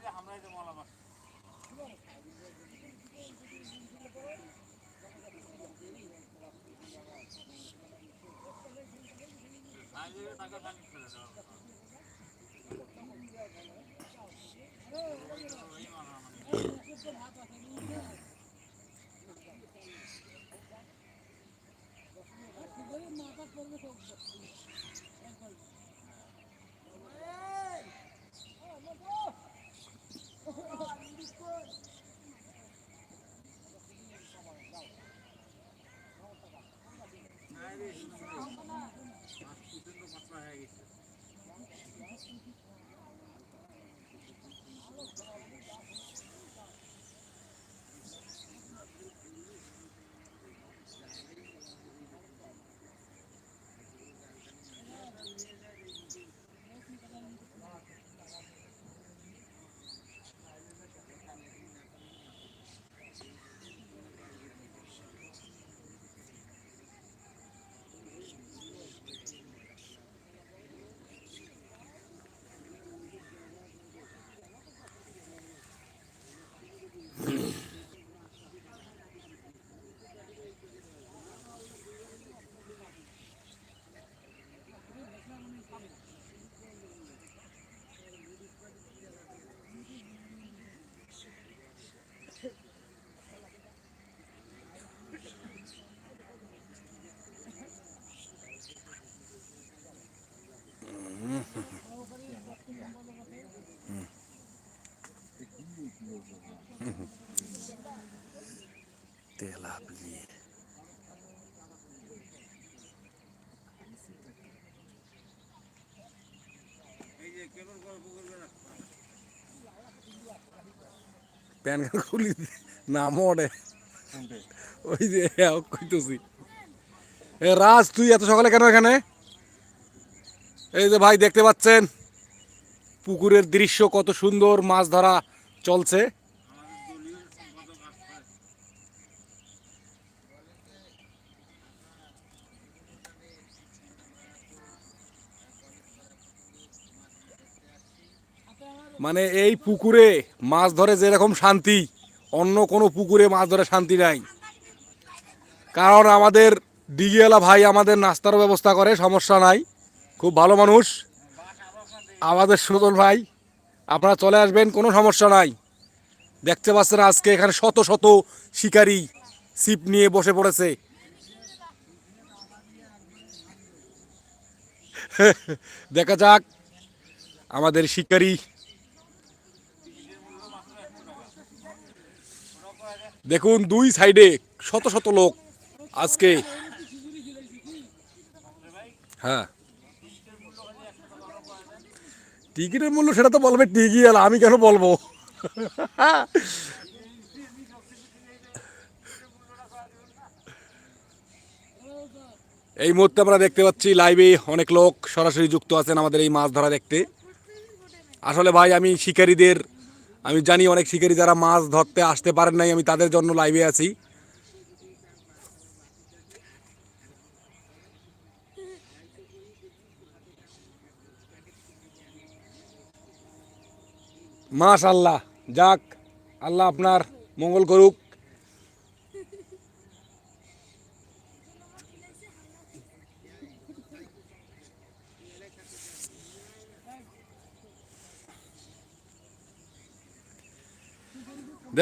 দিলে আমরাই তো মালা মাছ টাকা টানি ফেলে দেওয়া মাথা করবে তেলাপিয়া প্যান খুলি না মরে ওই যে কইতেছি। এ রাজ তুই এত সকালে কেন এখানে? এই যে ভাই দেখতে পাচ্ছেন? পুকুরের দৃশ্য কত সুন্দর মাছ ধরা চলছে। মানে এই পুকুরে মাছ ধরে যেরকম শান্তি, অন্য কোনো পুকুরে মাছ ধরে শান্তি নাই। কারণ আমাদের ডিগিওয়ালা ভাই আমাদের নাস্তার ব্যবস্থা করে, সমস্যা নাই। খুব ভালো মানুষ। আমাদের সুদন ভাই, আপনারা চলে আসবেন, কোনো সমস্যা নাই। দেখতে পাচ্ছেন আজকে এখানে শত শত শিকারী ছিপ নিয়ে বসে পড়েছে। দেখা যাক, আমাদের শিকারী দেখুন, দুই সাইডে শত শত লোক আজকে। হ্যাঁ। টিকিটের মূল্য সেটা তো বলবে টিকি আর আমি কেন বলব? এই মুহূর্তে আমরা দেখতে পাচ্ছি লাইভে অনেক লোক সরাসরি যুক্ত আছেন আমাদের এই মাছ ধরা দেখতে। আসলে ভাই, আমি শিকারীদের আমি জানি অনেক শিকারী যারা মাছ ধরতে আসতে পারেন নাই, আমি তাদের জন্য লাইভে আছি। মাশাল্লাহ যাক, আল্লাহ আপনার মঙ্গল করুক।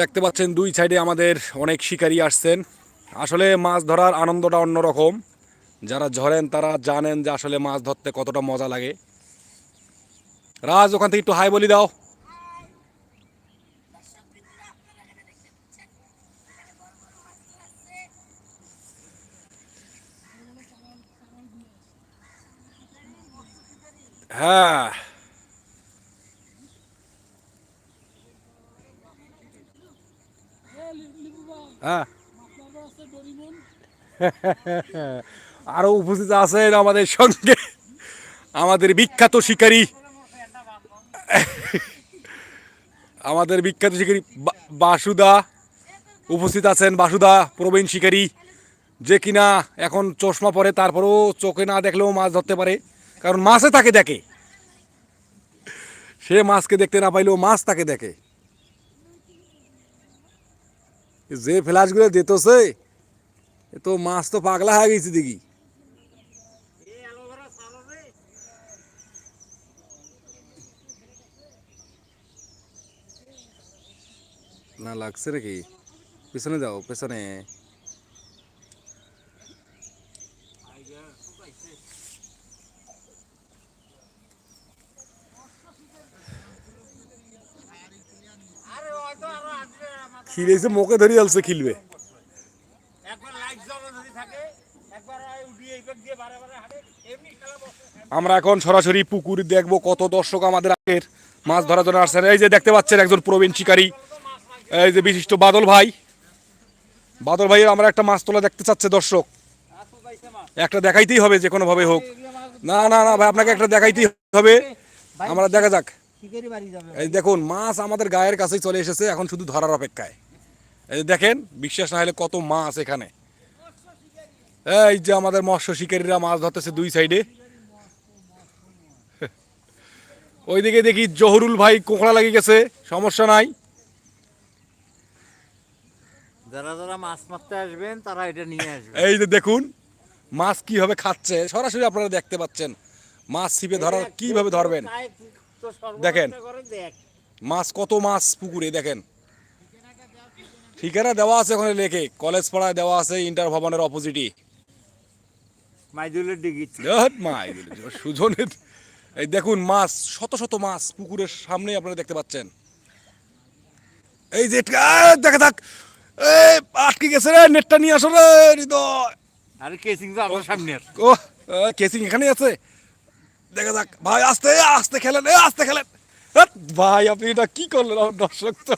দেখতে পাচ্ছেন দুই সাইডে আমাদের অনেক শিকারী আসছেন। আসলে মাছ ধরার আনন্দটা অন্যরকম। যারা ঝরেন তারা জানেন যে আসলে মাছ ধরতে কতটা মজা লাগে। রাজ, ওখান থেকে একটু হাই বলি দাও। হ্যাঁ। হ্যাঁ। আরও উপস্থিত আছেন আমাদের সঙ্গে। আমাদের বিখ্যাত শিকারী। আমাদের বিখ্যাত শিকারী বাসুদা। উপস্থিত আছেন বাসুদা, প্রবীণ শিকারী। যে কিনা এখন চশমা পরে, তারপরেও চোখে না দেখলেও মাছ ধরতে পারে। কারণ মাছে তাকে দেখে। সে মাছকে দেখতে না পাইলেও মাছ তাকে দেখে। যে ফ্ল্যাশগুলো দিতেছে তো মাছ তো পাগলা হয়ে গেছে দেখি। না লাগছে নাকি? পিছনে যাও, পেছনে খিলেছে মুখে ধরি আলছে খিলবে একবার লাইট জ্বলা যদি থাকে একবার ওই উঠিয়ে এই পাক দিয়ে বারে বারে হাঁটে এমনি খেলা বসে আমরা এখন সরাসরি পুকুর দেখব কত দর্শক আমাদের আগের মাছ ধরার জন্য আসছেন। এই যে দেখতে পাচ্ছেন একজন প্রবীণ শিকারী এই যে বিশিষ্ট বাদল ভাই। বাদল ভাই আমরা একটা মাছ তোলা দেখতে চাচ্ছে দর্শক। একটা দেখাইতেই হবে যে কোনো ভাবে হোক। না না না ভাই আপনাকে একটা দেখাইতেই হবে। আমরা দেখা যাক। শিকারি বাড়ি যাবে। এই দেখুন মাছ আমাদের গায়ের কাছেই চলে এসেছে এখন শুধু ধরার অপেক্ষায়। এই দেখেন বিশ্বাস না হলে কত মাছ এখানে। এই যে আমাদের মৎস্য শিকারীরা মাছ ধরতেছে দুই সাইডে। ওইদিকে দেখি জহরুল ভাই কোকড়া লাগিয়ে গেছে সমস্যা নাই। যারা যারা মাছ মারতে আসবেন তারা এটা নিয়ে আসবে এই যে দেখুন মাছ কীভাবে খাচ্ছে সরাসরি আপনারা দেখতে পাচ্ছেন। মাছ ছিপে ধরার কীভাবে ধরবেন? দেখেন। মাছ কত মাছ পুকুরে দেখেন। ঠিকানা দেওয়া আছে ওখানে লেখে। কলেজ পাড়ায় দেওয়া আছে ইন্টার ভবনের অপোজিটই। মাইদুলের ডিগি। ধুৎ সুজনের এই দেখুন মাছ শত শত মাছ পুকুরের সামনেই আপনারা দেখতে পাচ্ছেন। এই যে দেখা থাক। এই আটকে গেছে রে নেটটা নিয়ে আসো রে হৃদয়। আরে কেসিং তো আমার সামনে। ও কেসিং এখানে আছে। দেখা যাক। ভাই আস্তে আস্তে খেলেন আস্তে খেলেন। ভাই আপনি এটা কি করলেন আমার দর্শক তো?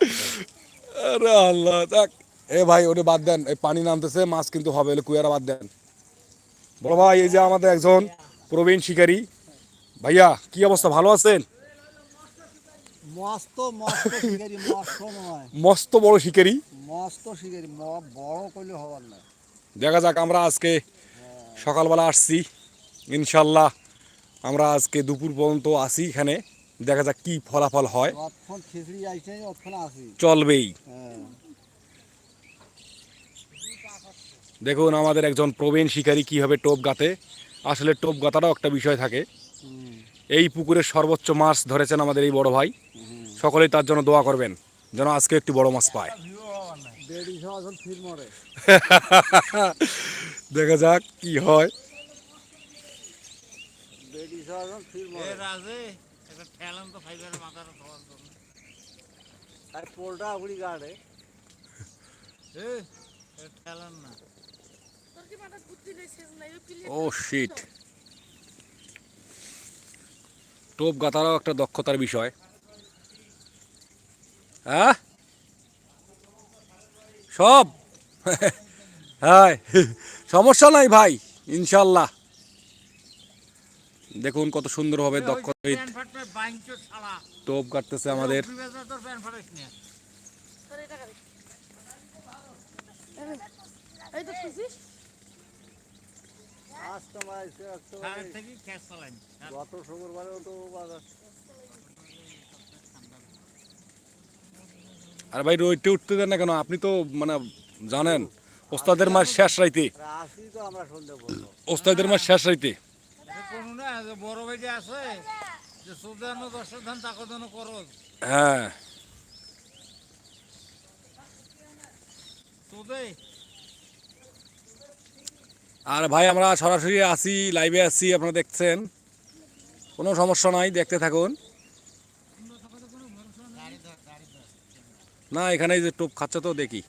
আরে আল্লাহ যাক এ ভাই ওটা বাদ দেন। এই পানি নামতেছে মাছ কিন্তু হবে কুয়ারা বাদ দেন। বড় ভাই এই যে আমাদের একজন প্রবীণ শিকারী। ভাইয়া কি অবস্থা? ভালো আছেন? মস্ত বড় শিকারী। মস্ত শিকারি বড় করলে হবার না দেখা যাক আমরা আজকে সকালবেলা আসছি। ইনশাল্লাহ আমরা আজকে দুপুর পর্যন্ত আসি এখানে। দেখা যাক কি ফলাফল হয়। চলবেই। হ্যাঁ। দেখুন আমাদের একজন প্রবীণ শিকারী কীভাবে টোপ গাতে আসলে টোপ গাতারও একটা বিষয় থাকে। এই পুকুরের সর্বোচ্চ মাছ ধরেছেন আমাদের এই বড় ভাই। সকলেই তার জন্য দোয়া করবেন যেন আজকে একটি বড় মাছ পায়। দেখা যাক কি হয়। তো ফাইবারের মাথার ধোয়ার জন্য। আর পোলটা উড়ি গাড়ে না। ও শিট টোপ গাতারও একটা দক্ষতার বিষয়। হ্যাঁ? সব? হ্যাঁ। সমস্যা নাই ভাই ইনশাল্লাহ। দেখুন কত সুন্দরভাবে দক্ষ ফাটবে বাইঞ্চো ছাড়া টোপ কাটতেছে আমাদের। গত শুক্রবারেও তো বাজার। আর ভাই রোইতে উঠতে দেন না কেন? আপনি তো মানে জানেন ওস্তাদের মাস শেষ রাইতে। আসি তো আমরা সন্ধে বলব ওস্তাদের মাস শেষ রাইতে। কোনো না বড় ভাই যে আছে যে সুদান দর্শক ধান তাকে যেন করো। হ্যাঁ। আর ভাই আমরা সরাসরি আসি লাইভে আসি আপনারা দেখছেন। কোনো সমস্যা নাই দেখতে থাকুন। না এখানে যে টোপ খাচ্ছে তো দেখি।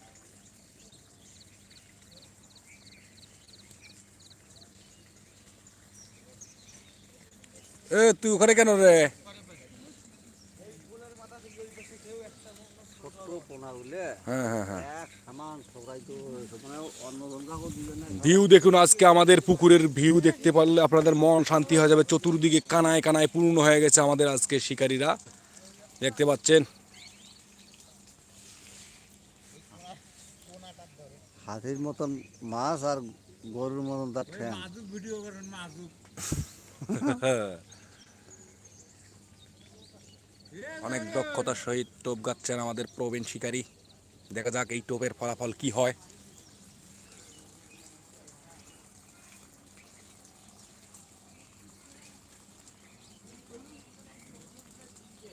এ তুই ওখানে কেন রে? হ্যাঁ হ্যাঁ হ্যাঁ। ভিউ দেখুন আজকে আমাদের পুকুরের ভিউ দেখতে পারলে আপনাদের মন শান্তি হয়ে যাবে। চতুর্দিকে কানায় কানায় পূর্ণ হয়ে গেছে আমাদের আজকে শিকারীরা। দেখতে পাচ্ছেন? হাতির মতন মাছ আর গরুর মতন তার ঠ্যাং। ভিডিও করেন মাজুক অনেক দক্ষতার সহিত টোপ গাচ্ছেন আমাদের প্রবীণ শিকারী। দেখা যাক এই টোপের ফলাফল কি হয়।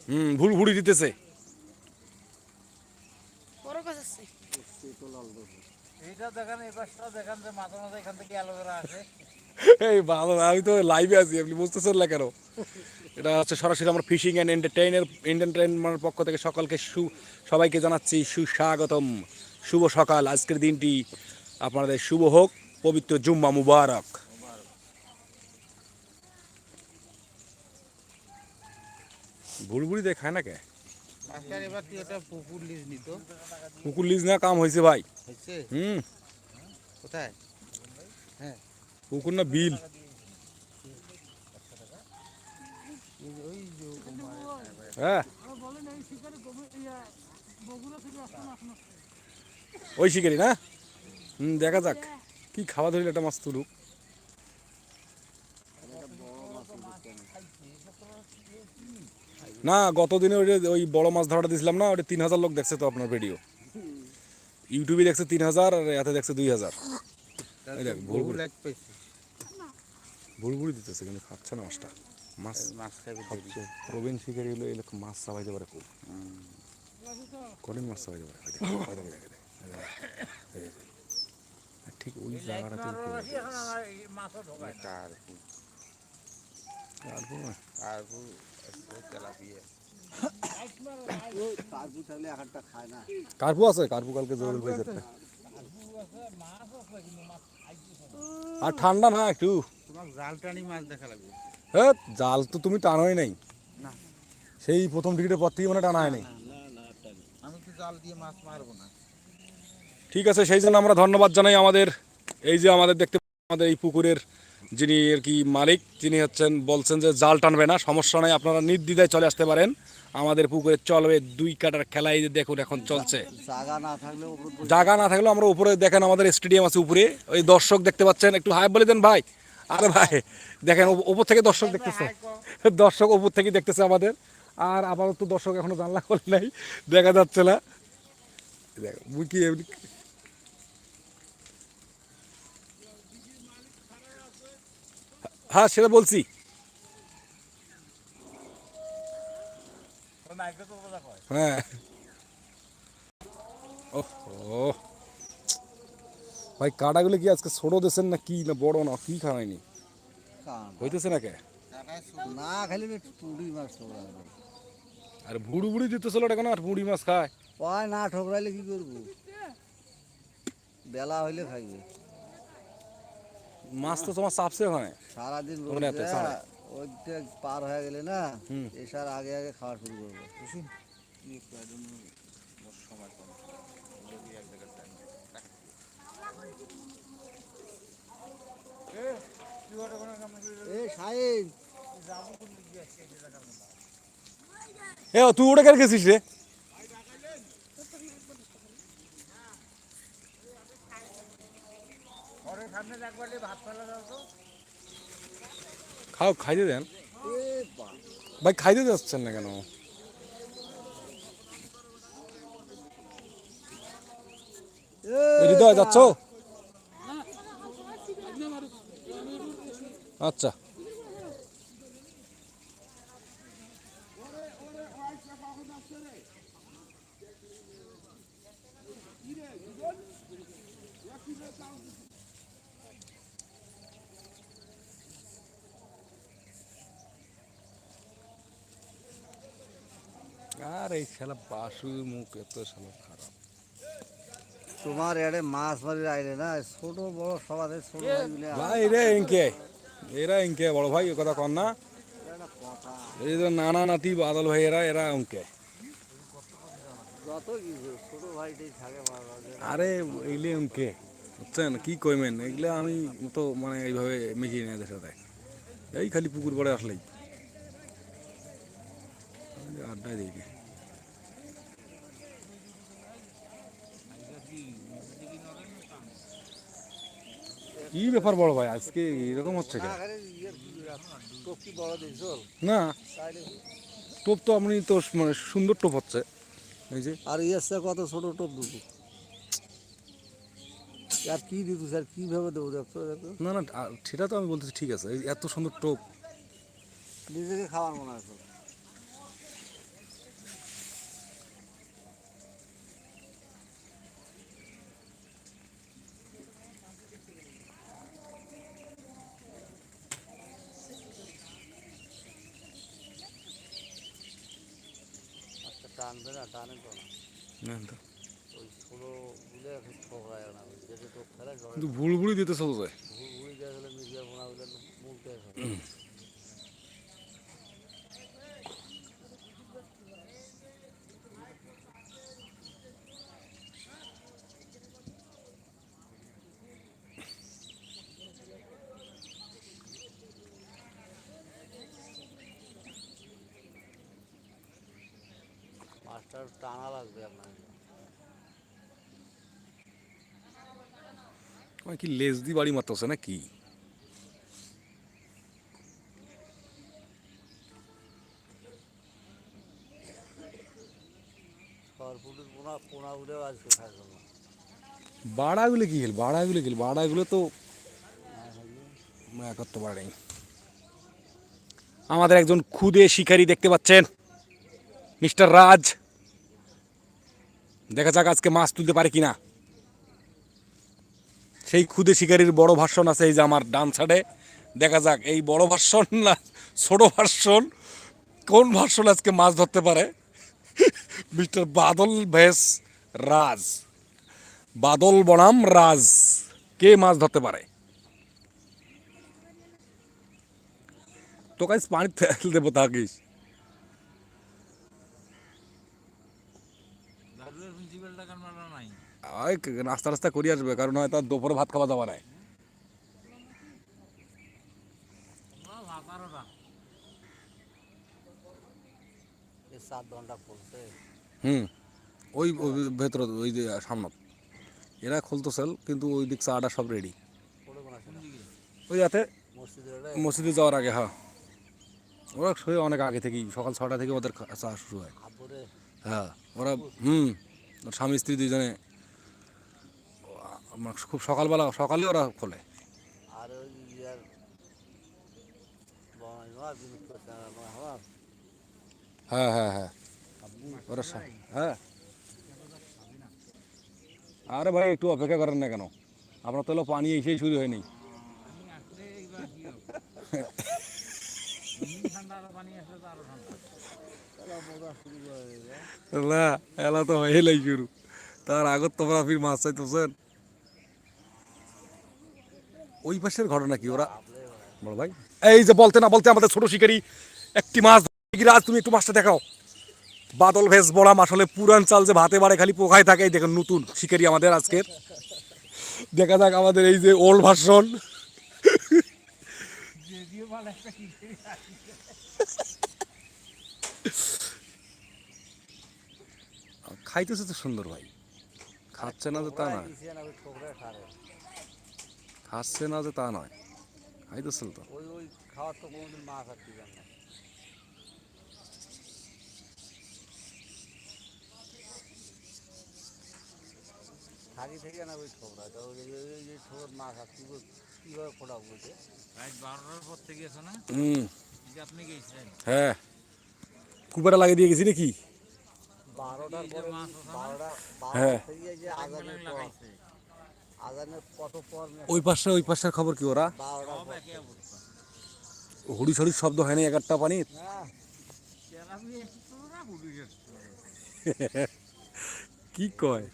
হুম ভুল ভুড়ি দিতেছে। এইটা দেখান এই পাশটা দেখান যে মাঝে মাঝে এখান থেকে অ্যালোভেরা আসে। এই ভালো আমি তো লাইভে আছি আপনি বুঝতেছেন না কেন? এটা হচ্ছে সরাসরি আমরা ফিশিং অ্যান্ড এন্টারটেইনের এন্টারটেইনমেন্টের পক্ষ থেকে সকলকে সু সবাইকে জানাচ্ছি সুস্বাগতম। শুভ সকাল আজকের দিনটি আপনাদের শুভ হোক পবিত্র জুম্মা মুবারক। ভুলভুলি দিয়ে খায় না কে? কুকুর লিজ না কাম হয়েছে ভাই। হুম। কোথায়? কুকুর না বিল? হ্যাঁ। ওই শিকারি না? হুম, দেখা যাক। কি খাওয়া ধরলে একটা মাছ তুলুক না গত দিনে ওই ওই বড় মাছ ধরাটা দিছিলাম না, ওটা তিন হাজার লোক দেখছে তো আপনার ভিডিও ইউটিউবে দেখছে তিন হাজার আর এতে দেখছে দুই হাজার ভুল ভুড়ি দিতেছে কিন্তু খাচ্ছে না মাছটা। মাছ মাছ খাবে খাচ্ছে। প্রবীণ শিকারি হলো এই লোক মাছ চাবাইতে পারে খুব কঠিন মাছ চাবাইতে পারে। ঠিক ওই জায়গাটাতে কার্পু আছে? কার্পু কালকে জরুরি হয়ে যাবে আর ঠান্ডা না একটু? তোমার জাল টানি মাছ দেখা লাগবে। হ্যাঁ জাল তো তুমি টানোই নাই। না। সেই প্রথম টিকিটের পর থেকে মানে টানা হয় নাই। আমি তো জাল দিয়ে মাছ মারবো না। ঠিক আছে সেই জন্য আমরা ধন্যবাদ জানাই আমাদের এই যে আমাদের দেখতে আমাদের এই পুকুরের যিনি আর কি মালিক যিনি হচ্ছেন বলছেন যে জাল টানবে না সমস্যা নাই আপনারা নির্দ্বিধায় চলে আসতে পারেন। আমাদের পুকুরে চলবে দুই কাটার খেলাই যে দেখুন এখন চলছে। জায়গা না থাকলে জায়গা না থাকলেও আমরা উপরে দেখেন আমাদের স্টেডিয়াম আছে উপরে। ওই দর্শক দেখতে পাচ্ছেন একটু হাই বলে দেন ভাই। আরে ভাই দেখেন উপর থেকে দর্শক দেখতেছে। দর্শক উপর থেকে দেখতেছে আমাদের। আর আপাতত দর্শক এখনও জানলা খোলে নাই দেখা যাচ্ছে না। দেখ হ্যাঁ সেটা বলছি। হ্যাঁ। ভাই কাটাগুলো কি আজকে ছোট দেশের না কি না বড় না কি খাওয়ায়নি হইতেছে না কে না খালি টুড়ি মাছ ঠোকরা আর ভুড়ি ভুড়ি দিতেছিল ওটা কেন আর মুড়ি মাছ খায় পায় না ঠোকরাইলে কি করব বেলা হইলে খাইবে মাছ তো তোমার চাপছে ওখানে সারাদিন তোমরা এত রোদ ছাড়ে। ওইটা পার হয়ে গেলে না হুম। এসার আগে আগে খাওয়া শুরু করব এ সাইন এ তুই ওটা কেন গেছিস রে? খাও খাইতে দেন। ভাই খাইতে যাচ্ছেন না কেন? হৃদয় যাচ্ছ? আচ্ছা আর এই শালা বাসু মুখ এত শালা খারাপ। তোমার এড়ে মাছ মারি আইলে না ছোট বড় সবাদের ছোট ভাই রে ইনকে এরা ইনকে বড় ভাই এ কথা কর না। এই যে নানা নাতি বাদল ভাই এরা এরা থাকে আরে এগুলো ইনকে বুঝছেন? কি কইমেন এগুলো আমি তো মানে এইভাবে মিশিয়ে নিয়ে এদের সাথে। এই খালি পুকুর পরে আসলেই। আড্ডায় দিই। কি ব্যাপার বড় ভাই? আজকে এরকম হচ্ছে কেন? না টোপ তো আপনি তো মানে সুন্দর টোপ হচ্ছে। এই যে। আর ইয়াসটা কত ছোট টোপ দুটো? আর কি দিত স্যার? কীভাবে দেবো? দেখতো না না সেটা তো আমি বলতেছি ঠিক আছে। এত সুন্দর টোপ। নিজেকে খাওয়ার মনে হয় তো। আচ্ছা টানবে না টানে তো না না, তো। ওই ছোটো গুলে ঠোকরায় না যেটা টোপ ফেলে জলে কিন্তু ভুলভুলি দিতে চলো যায় ভুল ভুল বোনা গুলো মুখে মাছটার টানা লাগবে আপনার আমার কি লেজ দিয়ে বাড়ি মারতেছে না কি বাড়াগুলো কি খেল বাড়াগুলো খেল বাড়াগুলো তো করতে পারে আমাদের একজন খুদে শিকারী দেখতে পাচ্ছেন মিস্টার রাজ। দেখা যাক আজকে মাছ তুলতে পারে কিনা। সেই খুদে শিকারীর বড় ভাষণ আছে, এই যে আমার ডান সাইডে দেখা যাক, এই বড় ভাষণ না ছোট ভাষণ, কোন ভাষণ আজকে মাছ ধরতে পারে? মিস্টার বাদল ভেস রাজ। বাদল বনাম রাজ, কে মাছ ধরতে পারে? তো গাইস পানি তেল দেবো থাকিস দাদুর প্রিন্সিপাল টাকার মারা নাই ওই নাস্তা রাস্তা করি আসবে কারণ হয়তো তার দুপুরে ভাত খাওয়া যাবে না। তোমরা ভাতারোটা এই সাত ঘণ্টা পড়ছে হুম ওই ভেতরে ওই যে সামনে এরা খুলতেছেল কিন্তু ওই দিক চাটা সব রেডি ওই যাতে মসজিদে যাওয়ার আগে হ্যাঁ। ওরা শুয়ে অনেক আগে থেকেই সকাল ছটা থেকে ওদের চা শুরু হয়। হ্যাঁ ওরা হুম স্বামী স্ত্রী দুজনে খুব সকালবেলা সকালে ওরা খোলে। আর হ্যাঁ হ্যাঁ হ্যাঁ। ওরা হ্যাঁ। আরে ভাই একটু অপেক্ষা করেন না কেন? আপনার তো পানি এসেই শুরু হয়নি। দেবে না এলা তো হয়েলাই শুরু। তার আগত তোমরা ফির মাছ চাইতেছেন? ওই পাশের ঘটনা কি ওরা? বড় ভাই। এই যে বলতে না বলতে আমাদের ছোট শিকারি, একটি মাছ রাজ, তুমি একটু মাছটা দেখাও। বাদল ভেস বড়াম আসলে পুরান চাল যে ভাতে বাড়ে খালি পোকায় থাকে দেখেন নতুন শিকারি আমাদের আজকের। দেখা যাক আমাদের এই যে ওল্ড ভার্সন খাইতেছে তো সুন্দর ভাই। খাচ্ছে না যে তা না। খাচ্ছে না যে তা নয়। খাইতেছিল তো ওই ওই খাওয়ার তো কোনোদিন মাছ আর থাকি থেকে না ওই তো মাছ আর কীভাবে ফোটা বলছে? রাত বারোটার পর থেকে গেছো না? হুম। যে আপনি গেছেন হ্যাঁ। কুপাটা লাগিয়ে দিয়ে গেছি নাকি? বারোটার পরে না? বারোটা হ্যাঁ। বারোটা থেকে যে ওই পাশে ওই পাশের খবর কি ওরা? হুড়ি সড়ির শব্দ হয়নি এক একটা পানি হ্যাঁ। কি কয়?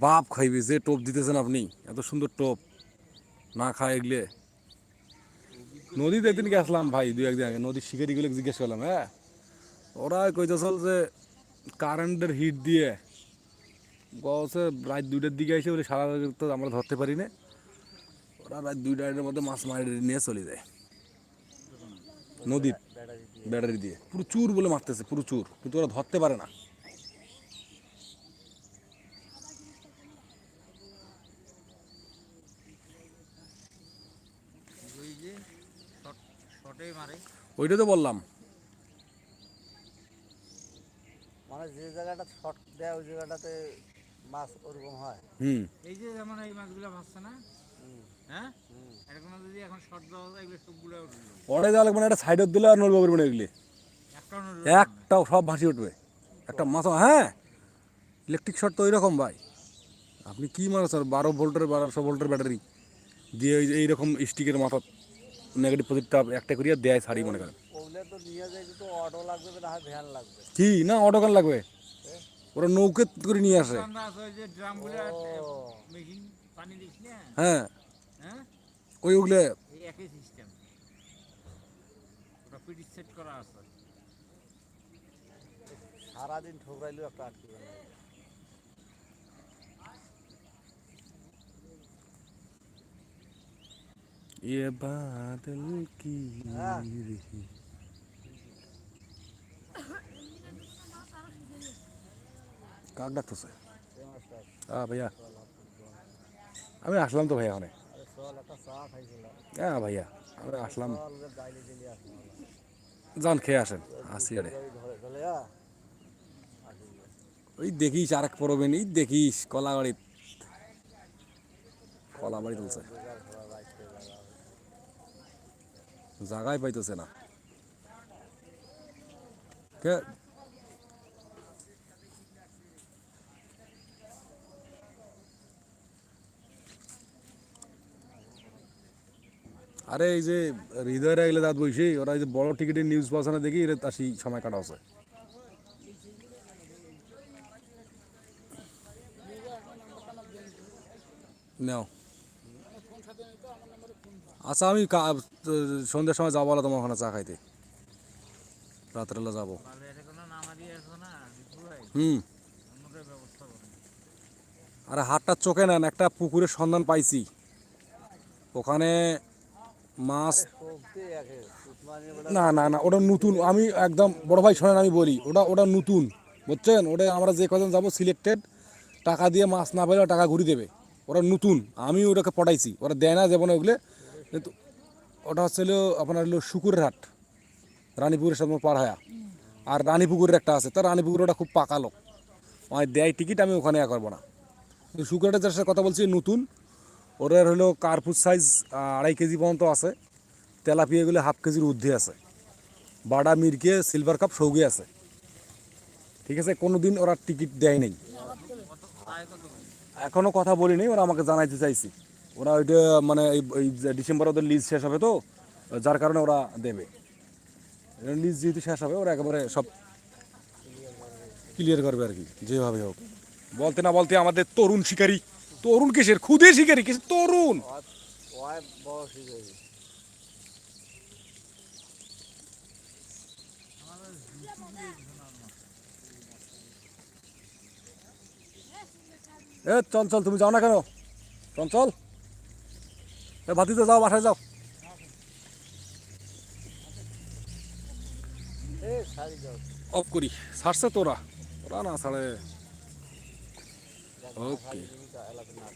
বাপ খাইবে যে টোপ দিতেছেন আপনি এত সুন্দর টোপ। না খায় এগলে। নদীতে একদিন গেছিলাম ভাই, দুই একদিন আগে। নদীর শিকারিগুলো জিজ্ঞেস করলাম হ্যাঁ? ওরা কইতেছিল যে কারেন্টের হিট দিয়ে গছে রাত দুইটার দিকে এসে বলে সারা তো আমরা ধরতে পারি না। ওরা রাত দুইটার মধ্যে মাছ মারি নিয়ে চলে যায়। নদীর ব্যাটারি দিয়ে। প্রচুর বলে মারতেছে প্রচুর কিন্তু ওরা ধরতে পারে না। ওইটা তো বললাম। মানে যে জায়গাটা শর্ট দেয় ওই জায়গাটাতে মাছ ওরকম হয়। হুম। এই যে যেমন এই মাছগুলো ভাসছে না? হ্যাঁ? এরকম যদি এখন শর্ট দেওয়া যায় এগুলো সবগুলো উঠল দেওয়া লাগবে না একটা সাইডত দিলে আর না এগুলি। একটাও সব ভাসি উঠবে। একটা মাথা হ্যাঁ? ইলেকট্রিক শর্ট তো ওইরকম ভাই। আপনি কি স্যার বারো ভোল্টের বারোশো ভোল্টের ব্যাটারি দিয়ে ওই যে এইরকম স্টিকের মাথা নেগেটিভ পজিটিভটা একটা করিয়া দেয় শাড়ি মনে করেন। যায় কিন্তু অটো লাগবে না লাগবে? না ওরা নৌকে করে নিয়ে আসে। না হ্যাঁ। হ্যাঁ? ওই ওগুলো এই একই সিস্টেম ওটা পিটি সেট করা আছে। সারাদিন ঠোকরাইলেও একটা আটকে ये बादल की हाँ। रही কাক ডাকতেছে এই মাছটা হ্যাঁ ভাইয়া আমি আসলাম তো ভাইয়া ওখানে আরে চল একটা চা খাইছিলাম হ্যাঁ ভাইয়া আমি আসলাম চল ওদের ডাইলে দিলে আসলাম যান খেয়ে আসেন আসি আরে গাড়ি ধরে চলে যা আসি ওই দেখিস আর এক পরবেন এই দেখিস কলা বাড়ি কলা বাড়ি তুলছে জায়গায় পাইতেছে না। কে? আরে এই যে হৃদয় এগুলো দাঁত বইসি ওরা এই যে বড় টিকিটের নিউজ না দেখি, এরা তার সেই সময় কাটা আছে নাও। আচ্ছা আমি কা- সন্ধ্যের সময় যাব বলো তোমার ওখানে চা খাইতে। রাত্রেবেলা যাব। হুম। আরে হাটটা চোখে নেন একটা পুকুরের সন্ধান পাইছি। ওখানে মাছ না না না ওটা নতুন। আমি একদম বড় ভাই শোনেন আমি বলি ওটা ওটা নতুন বুঝছেন? ওটা আমরা যে কজন যাব সিলেক্টেড টাকা দিয়ে মাছ না পেলে টাকা ঘুরি দেবে। ওরা নতুন আমি ওটাকে পটাইছি। ওরা দেয় না যেমন ওগুলো কিন্তু ওটা হচ্ছে হলো আপনার হলো শুকুরের হাট রানীপুকুরের সাথে পার হয়া। আর রানীপুকুরের একটা আছে তার রানীপুকুর ওটা খুব পাকা লোক। আমার দেয় টিকিট, আমি ওখানে ইয়া করব না। কিন্তু শুকুরহাটের যার সাথে কথা বলছি, নতুন ওটার হলো কার্পুস সাইজ আড়াই কেজি পর্যন্ত আছে। তেলাপিয়াগুলো হাফ কেজির ঊর্ধ্বে আছে। বাডা, মিরকে সিলভার কাপ সৌগে আছে। ঠিক আছে কোনো দিন ওরা টিকিট দেয় নাই। এখনও কথা বলিনি, ওরা আমাকে জানাইতে চাইছি। ওরা ওইটা মানে এই ডিসেম্বর ওদের লিজ শেষ হবে তো, যার কারণে ওরা দেবে। লিজ যেহেতু শেষ হবে, ওরা একেবারে সব ক্লিয়ার করবে আর কি, যেভাবে হোক। বলতে না বলতে আমাদের তরুণ শিকারী, তরুণ কিসের? খুদে শিকারী, কিসের তরুণ? এ চল চল তুমি যাও না কেন? চল চল ভাতি তো যাও বাসায় যাও। অফ করি। ছাড়ছে তোরা? ওরা না ছাড়ে। ওকে না